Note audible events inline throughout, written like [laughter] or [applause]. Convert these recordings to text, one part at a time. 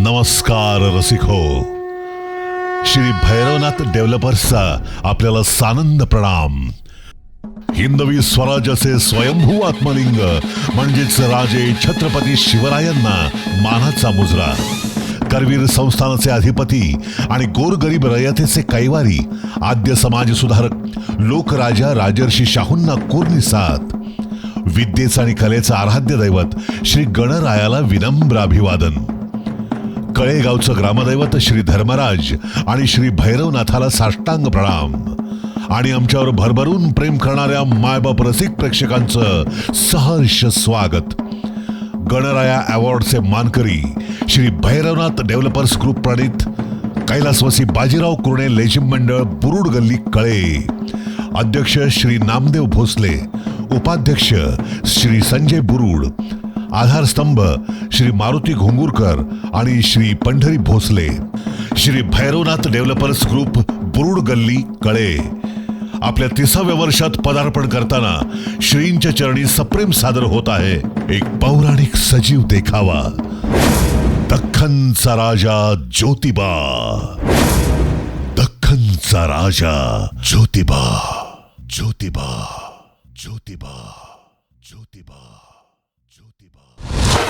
नमस्कार रसिको. श्री भैरवनाथ डेव्हलपर्सचा आपल्याला सानंद प्रणाम. हिंदवी स्वराज्याचे स्वयंभू आत्मलिंग म्हणजेच राजे छत्रपती शिवरायांना मानाचा मुजरा. करवीर संस्थानाचे अधिपती आणि गोरगरीब रयतेचे कैवारी आद्य समाज सुधारक लोकराजा राजर्षी शाहूंना कोरणी साथ. विद्येचं आणि कलेचं आराध्य दैवत श्री गणरायाला विनम्र अभिवादन. कळेगावचं ग्रामदैवत श्री धर्मराज आणि श्री भैरवनाथाला साष्टांग प्रणाम. आणि आमच्यावर भरभरून प्रेम करणाऱ्या मायबाप रसिक प्रेक्षकांचं सहर्ष स्वागत. गणराया अवॉर्डचे मानकरी श्री भैरवनाथ डेव्हलपर्स ग्रुप प्रणित कैलासवासी बाजीराव कुर्णे लेझिम मंडळ बुरुड गल्ली कळे. अध्यक्ष श्री नामदेव भोसले उपाध्यक्ष श्री संजय बुरुड आधारस्तंभ श्री मारुती घोंगुरकर आणि Shri Pandhari Bhosale. Shri Bhairavnath developers group Burud Galli Kale. आपल्या तिसाव्या वर्षात पदार्पण करताना श्रींच्या चरणी सप्रेम सादर होत आहे एक पौराणिक सजीव देखावा. दख्खनचा राजा ज्योतिबा. दख्खनचा राजा ज्योतिबा. ज्योतिबा. ज्योतिबा. ज्योतिबा.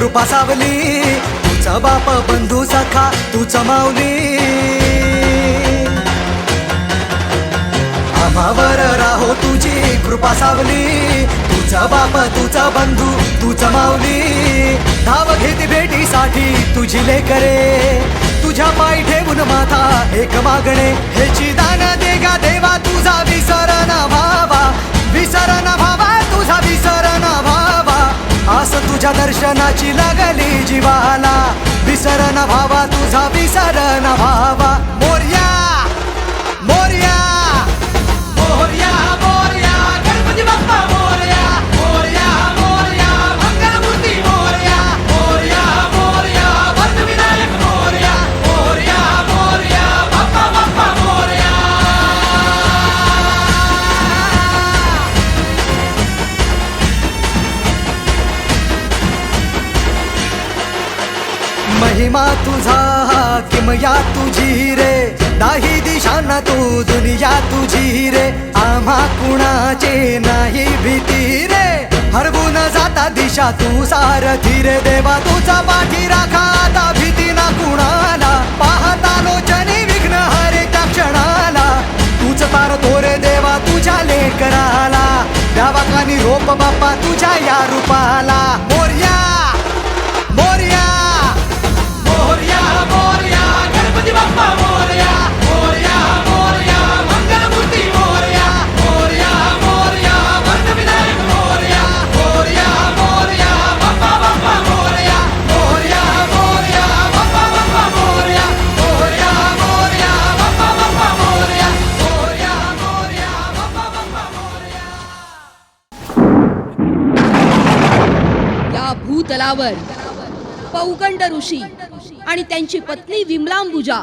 कृपा सावली. तुझा बाप बंधू सखा तू माऊली. आम्हावर राहो तुझी कृपा सावली. तुझा बाप तुझा बंधू तू माऊली. धाव घेत भेटीसाठी तुझी लेकरे. तुझ्या पाय ठेवून माथा एक मागणे. ह्याची दान देगा देवा तुझा विस तुझ्या दर्शनाची लागली जीवाला. विसर न भावा तुझा विसर न भावा किमया तुझी रे. नाही दिशाना तू दुनिया तुझी रे. आम्हा कुणाचे नाही भीती रे. हरवून जाता दिशा तू सारथी रे देवा तुझा पाठी राखा आता भीती ना कुणाला. पाहता लोचनी विघ्न हरे त्या क्षणाला. तूच तार तोरे देवा तुझ्या लेकराला. द्यावा कानी रोप बाप्पा तुझ्या या रूपाला. मोर्या! मोर्या! भूतलावर पौगंड ऋषी आणि त्यांची पत्नी विमलांबुजा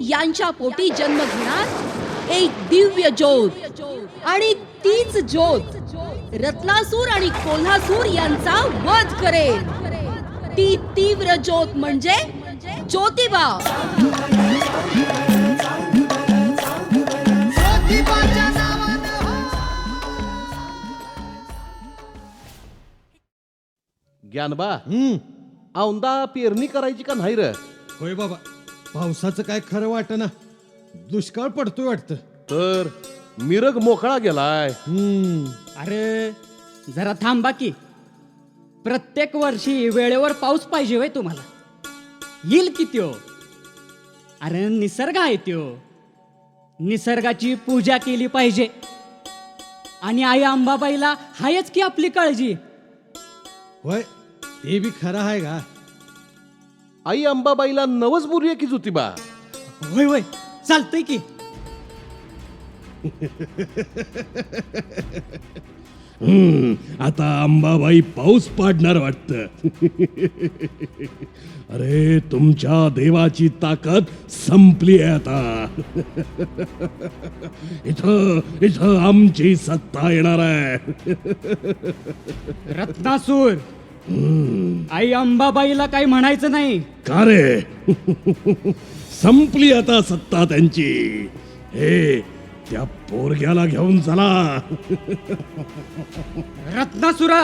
यांच्या पोटी जन्म घेणार एक दिव्य ज्योत. आणि तीच ज्योत रत्नासूर आणि कोल्हासूर यांचा वध करेल. ती तीव्र ज्योत म्हणजे ज्योतिबा. ज्ञानबा? औंदा पेरणी करायची का नाही र? होय बाबा पावसाचं काय खरं वाट ना दुष्काळ पडतोय वाटतं. तर मिरग मोकळा गेलाय. हम्म. अरे जरा थांबा की. प्रत्येक वर्षी वेळेवर पाऊस पाहिजे होय तुम्हाला. येईल की त्यो? अरे निसर्ग आहे त्यो. निसर्गाची पूजा केली पाहिजे. आणि आई अंबाबाईला हायच की आपली काळजी. होय. ते बी खरं आहे का? आई अंबाबाईला नवस बोलूया की ज्योतिबा. होय होय. चालतंय की. आता अंबाबाई पाऊस पाडणार वाटत. अरे तुमच्या देवाची ताकद संपली आहे आता. इथं इथं आमची सत्ता येणार आहे. रत्नासूर. आई अंबाबाईला काही म्हणायचं नाही. का रे? संपली आता सत्ता त्यांची. हे त्या पोरग्याला घेऊन चला. रत्नासुरा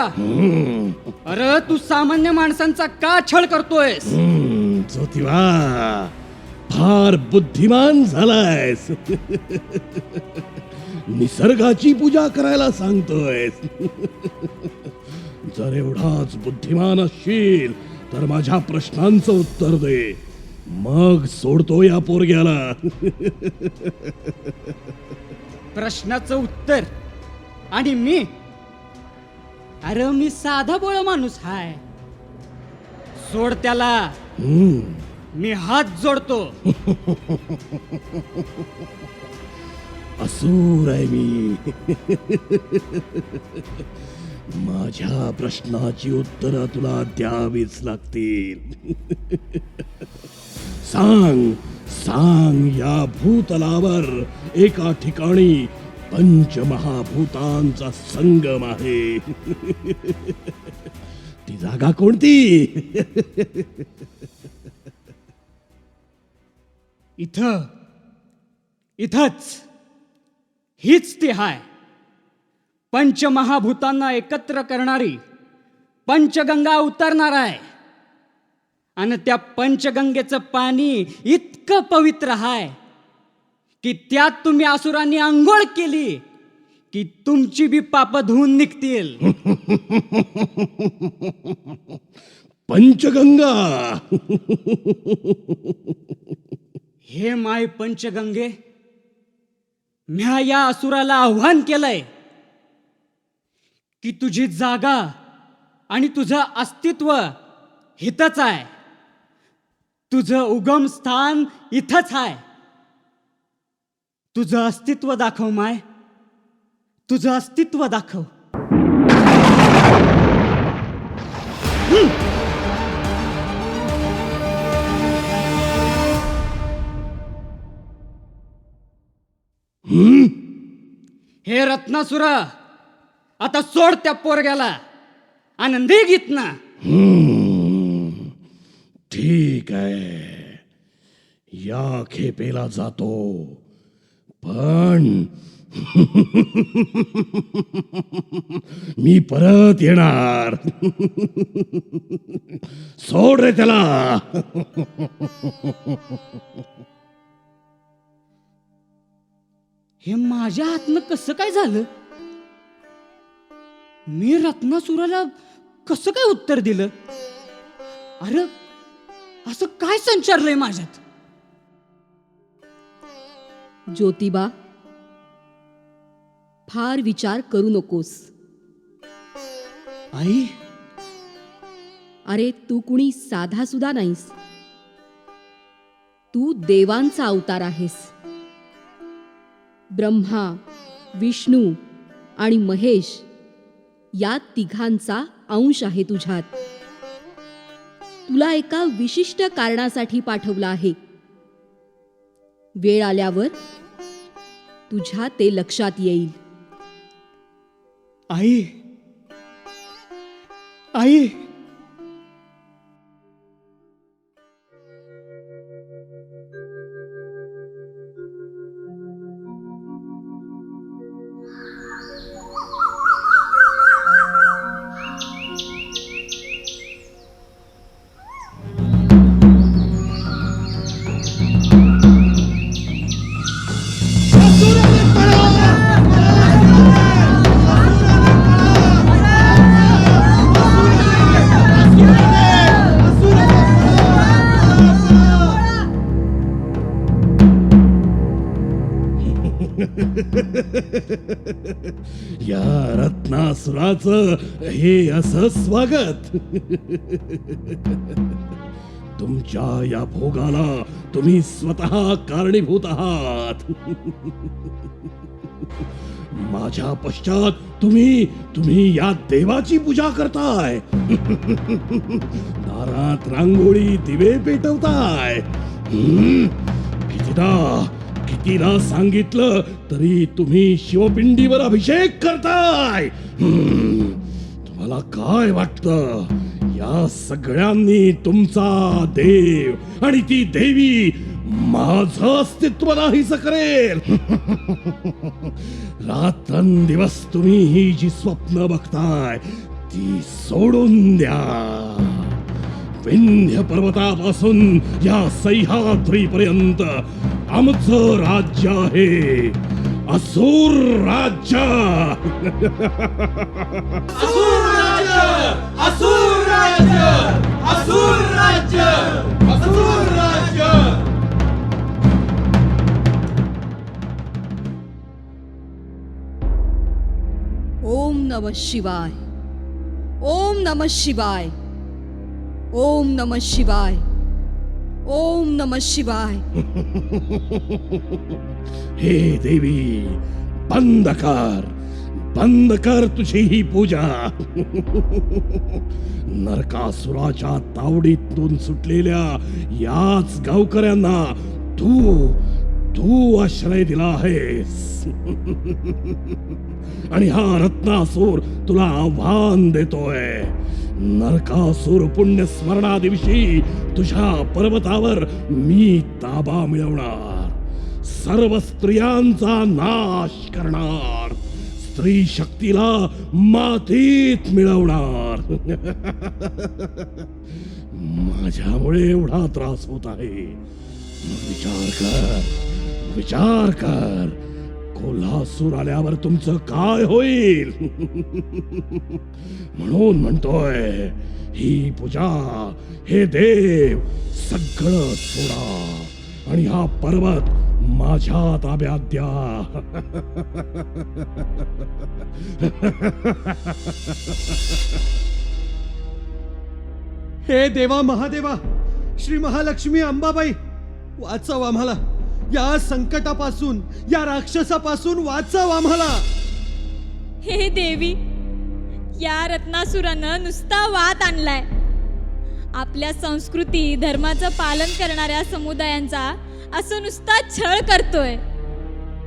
अरे तू सामान्य माणसांचा का छळ करतोयस? हम्म, ज्योतिबा फार बुद्धिमान झालायस. निसर्गाची पूजा करायला सांगतोय जर एवढाच बुद्धिमान असशील तर माझ्या प्रश्नांचं उत्तर दे. मग सोडतो या पोरग्याला. प्रश्नाचं उत्तर? आणि मी? अरे मी साधा बोळ माणूस हाय. सोड त्याला. हम्म, मी हात जोडतो. [laughs] असूर आहे मी. [laughs] माझ्या प्रश्नाची उत्तरं तुला द्यावीच लागतील. [laughs] सांग सांग या भूतलावर एका ठिकाणी पंचमहाभूतांचा संगम आहे. [laughs] ती जागा कोणती? [laughs] इथं इथंच. हीच ती हाय. पंचमहाभूतांना एकत्र करणारी पंचगंगा उतरणार आहे. आणि त्या पंचगंगेचं पाणी इतकं पवित्र आहे की त्यात तुम्ही असुरांनी आंघोळ केली की तुमची बी पाप धुवून निघतील. [laughs] पंचगंगा. हे माय पंचगंगे म्या या असुराला आव्हान केलंय. की तुझी जागा आणि तुझं अस्तित्व हितच आहे. तुझं उगम स्थान इथंच आहे. तुझं अस्तित्व दाखव माय. तुझं अस्तित्व दाखव. हे रत्नासुरा आता सोड त्या पोरग्याला. आनंदी गीत ना ठीक आहे. या खेपेला जातो. पण मी परत येणार. सोड रे त्याला. हे माझ्या हातनं कसं काय झालं? मी रत्नासुराला कसं काय उत्तर दिलं? अरे असं काय संचारलंय माझ्यात? ज्योतिबा फार विचार करू नकोस. आई? अरे तू कुणी साधा सुद्धा नाहीस. तू देवांचा अवतार आहेस. ब्रह्मा विष्णू आणि महेश या तिघांचा अंश आहे तुझ्यात. तुला एका विशिष्ट कारणासाठी पाठवलं आहे. वेळ आल्यावर तुझ्या ते लक्षात येईल. आई. आई. रत्नासुराचं हे असं स्वागत. तुमच्या या भोगाला तुम्ही स्वतः कारणीभूत आहात. माझ्या पश्चात तुम्ही तुम्ही या देवाची पूजा करताय. दारात रांगोळी दिवे पेटवताय. हम्म, कितीदा कितीदा सांगितलं तरी तुम्ही शिवपिंडीवर अभिषेक करताय. तुम्हाला काय वाटतं? या सगळ्यांनी तुमचा देव आणि ती देवी माझं अस्तित्व नाही करेल. [laughs] रात्रंदिवस तुम्ही ही जी स्वप्न बघताय ती सोडून द्या. विंध्य पर्वतापासून या सह्याद्रीपर्यंत आमचं राज्य आहे. असुर राज्य! ओम नम शिवाय। ओम नम शिवाय। ओम नम शिवाय। ओम नम शिवाय। [laughs] हे देवी बंद कर बंद कर तुझी ही पूजा. [laughs] नरकासुराच्या तावडीतून सुटलेल्या याच गावकऱ्यांना तू तू आश्रय दिला आहेस. [laughs] आणि हा रत्नासूर तुला आव्हान देतोय. नरकासूर पुण्य स्मरणा दिवशी तुझ्या पर्वतावर मी ताबा मिळवणार. सर्व स्त्रियांचा नाश करणार. स्त्री शक्तीला मातीत मिळवणार. माझ्यामुळे एवढा त्रास होत आहे. विचार कर विचार कर. कोल्हासूर आल्यावर तुमचं काय होईल? [laughs] म्हणून म्हणतोय ही पूजा हे देव सगळं सोडा आणि हा पर्वत माझ्या ताब्यात द्या. हे देवा महादेवा श्री महालक्ष्मी अंबाबाई वाचव आम्हाला. या संकटापासून या राक्षसापासून वाचव आम्हाला. हे देवी या रत्नासुरानं नुसता वात आणलाय. आपल्या संस्कृती धर्माचं पालन करणाऱ्या समुदायांचा असं नुसता छळ करतोय.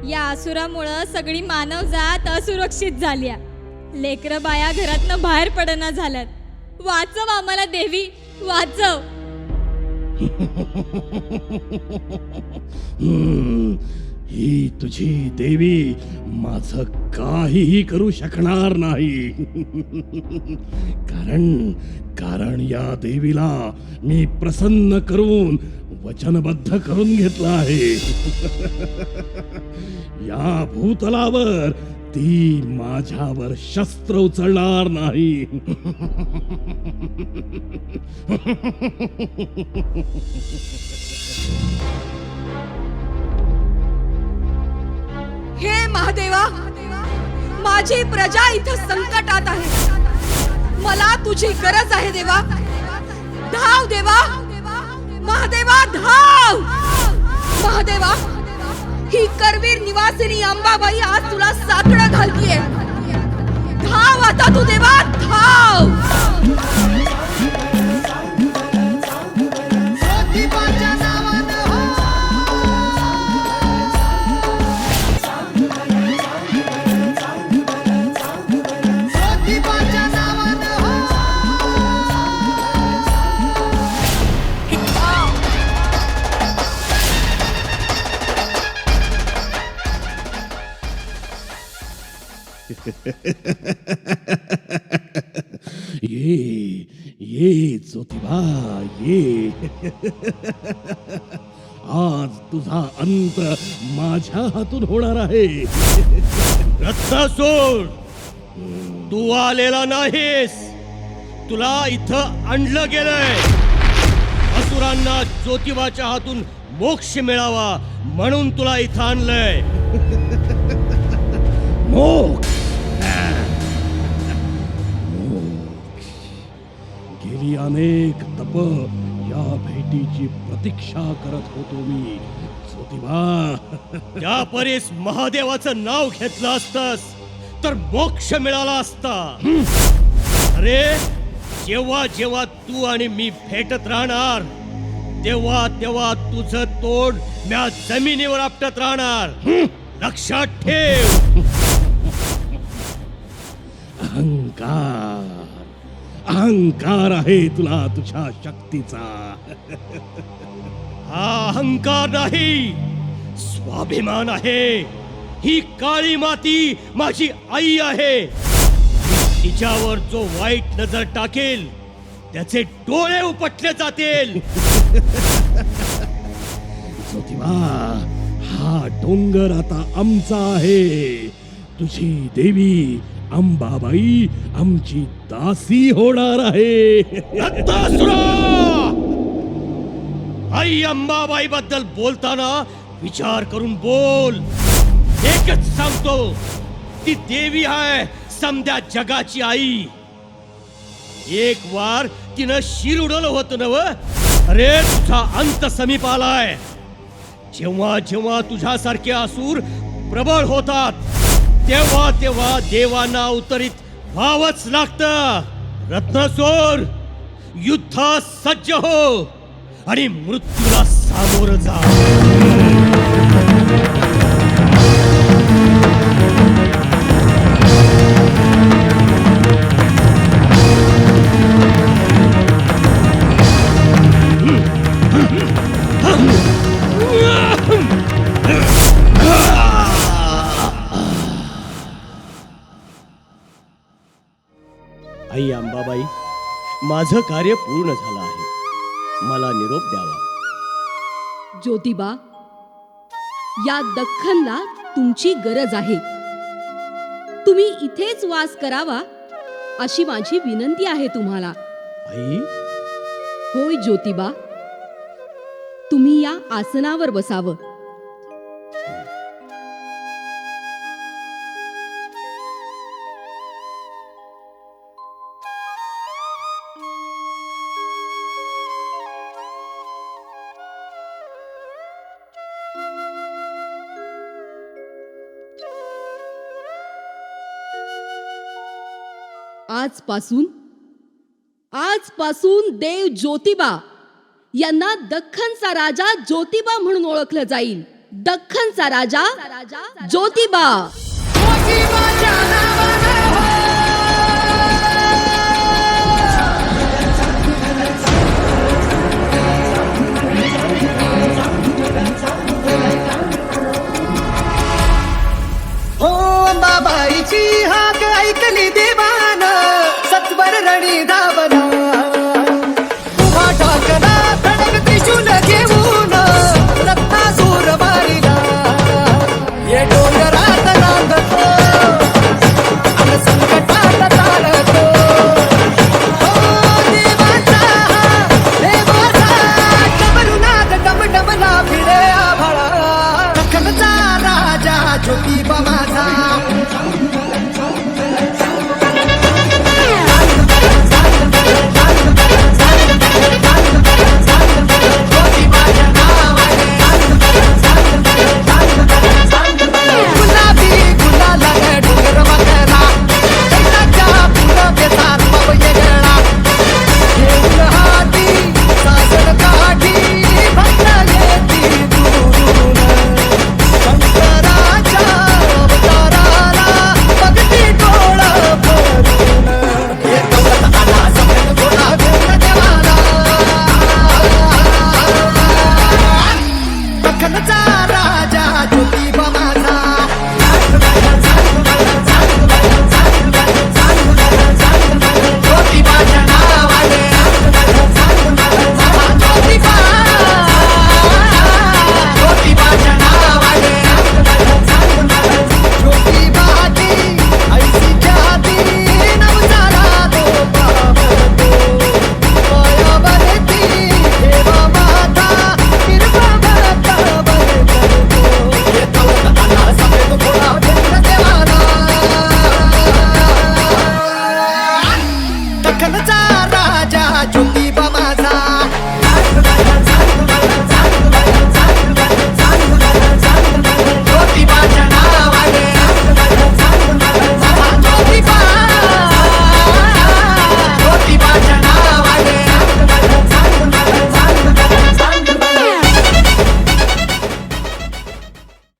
या असुरामुळं सगळी मानवजात असुरक्षित झाल्या. लेकरं बाया घरातनं बाहेर पडना झाल्यात. वाचव आम्हाला देवी वाचव. [laughs] ही तुझी देवी माझ काहीही करू शकणार नाही. कारण कारण या देवीला मी प्रसन्न करून वचनबद्ध करून घेतला आहे. [laughs] या भूतलावर ती माझ्यावर शस्त्र उचलणार नाही. हे महादेवा माझी प्रजा इथं संकटात आहे. मला तुझी गरज आहे देवा. धाव देवा. महादेवा धाव. महादेवा ही करवीर निवासिनी अंबाबाई आज तुला साकडं घालतीये. धाव आता तू देवा धाव! [laughs] ये ये ज्योतिबा ये। आज तुझा अंत माझ्या हातून होणार आहे. रत्नासूर तू आलेला नाहीस. तुला इथं आणलं गेलंय. असुरांना ज्योतिबाच्या हातून मोक्ष मिळावा म्हणून तुला इथं आणलंय. [laughs] मोक्ष. गेली अनेक तप या भेटीची प्रतीक्षा करत होतो मी. ज्योतिबा त्या परीस महादेवाचं नाव घेतलं असतस तर मोक्ष मिळाला असता. अरे जेव्हा जेव्हा तू आणि मी भेटत राहणार तेव्हा तेव्हा तुझं तोंड म्या जमिनीवर आपटत राहणार. लक्षात ठेव. अहंकार. अहंकार आहे तुला तुझ्या शक्तीचा. हा अहंकार नाही स्वाभिमान आहे. ही काळी माती माझी आई आहे. तिच्यावर जो वाईट नजर टाकेल त्याचे डोळे उपटले जातील. ज्योतिबा हा डोंगर आता आमचा आहे. तुझी देवी अंबाबाई आमची दासी होणार आहे. आई अंबाबाई बद्दल बोलताना विचार करून बोल. एकच सांगतो ती देवी आहे समद्या जगाची आई. एक वार तिनं शिर उडवलं होतं नव. अरे तुझा अंत समीप आलाय. जेव्हा जेव्हा तुझ्यासारखे असूर प्रबळ होतात तेव्हा तेव्हा देवांना उतरीत व्हावंच लागतं. रत्नसोर युद्धास सज्ज हो आणि मृत्यूला सामोरं जा. माझं कार्य पूर्ण झालं आहे. मला निरोप द्यावा. ज्योतिबा या दख्खनला तुमची गरज आहे. तुम्ही इथेच वास करावा अशी माझी विनंती आहे तुम्हाला. आई? होय ज्योतिबा तुम्ही या आसनावर बसावं. आजपासून आजपासून देव ज्योतिबा यांना दख्खनचा राजा ज्योतिबा म्हणून ओळखलं जाईल. दख्खनचा राजा ज्योतिबा. हो बाबाईची हाक ऐकली देवा.